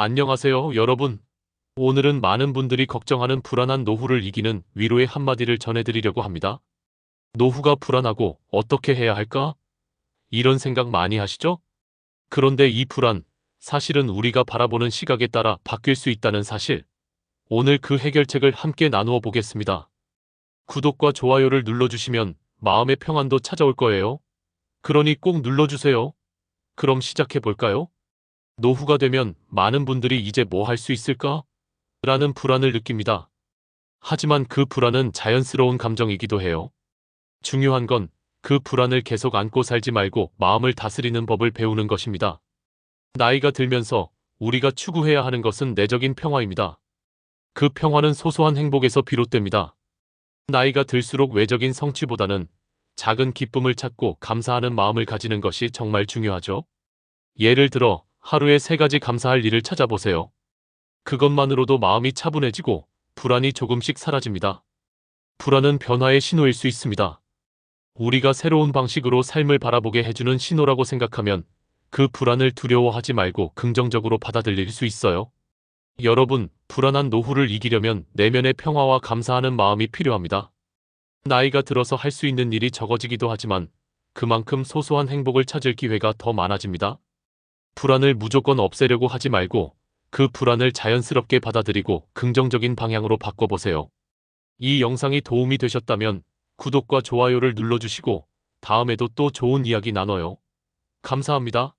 안녕하세요, 여러분. 오늘은 많은 분들이 걱정하는 불안한 노후를 이기는 위로의 한마디를 전해드리려고 합니다. 노후가 불안하고 어떻게 해야 할까? 이런 생각 많이 하시죠? 그런데 이 불안, 사실은 우리가 바라보는 시각에 따라 바뀔 수 있다는 사실. 오늘 그 해결책을 함께 나누어 보겠습니다. 구독과 좋아요를 눌러주시면 마음의 평안도 찾아올 거예요. 그러니 꼭 눌러주세요. 그럼 시작해 볼까요? 노후가 되면 많은 분들이 이제 뭐 할 수 있을까? 라는 불안을 느낍니다. 하지만 그 불안은 자연스러운 감정이기도 해요. 중요한 건 그 불안을 계속 안고 살지 말고 마음을 다스리는 법을 배우는 것입니다. 나이가 들면서 우리가 추구해야 하는 것은 내적인 평화입니다. 그 평화는 소소한 행복에서 비롯됩니다. 나이가 들수록 외적인 성취보다는 작은 기쁨을 찾고 감사하는 마음을 가지는 것이 정말 중요하죠. 예를 들어 하루에 세 가지 감사할 일을 찾아보세요. 그것만으로도 마음이 차분해지고 불안이 조금씩 사라집니다. 불안은 변화의 신호일 수 있습니다. 우리가 새로운 방식으로 삶을 바라보게 해주는 신호라고 생각하면 그 불안을 두려워하지 말고 긍정적으로 받아들일 수 있어요. 여러분, 불안한 노후를 이기려면 내면의 평화와 감사하는 마음이 필요합니다. 나이가 들어서 할 수 있는 일이 적어지기도 하지만 그만큼 소소한 행복을 찾을 기회가 더 많아집니다. 불안을 무조건 없애려고 하지 말고 그 불안을 자연스럽게 받아들이고 긍정적인 방향으로 바꿔보세요. 이 영상이 도움이 되셨다면 구독과 좋아요를 눌러주시고 다음에도 또 좋은 이야기 나눠요. 감사합니다.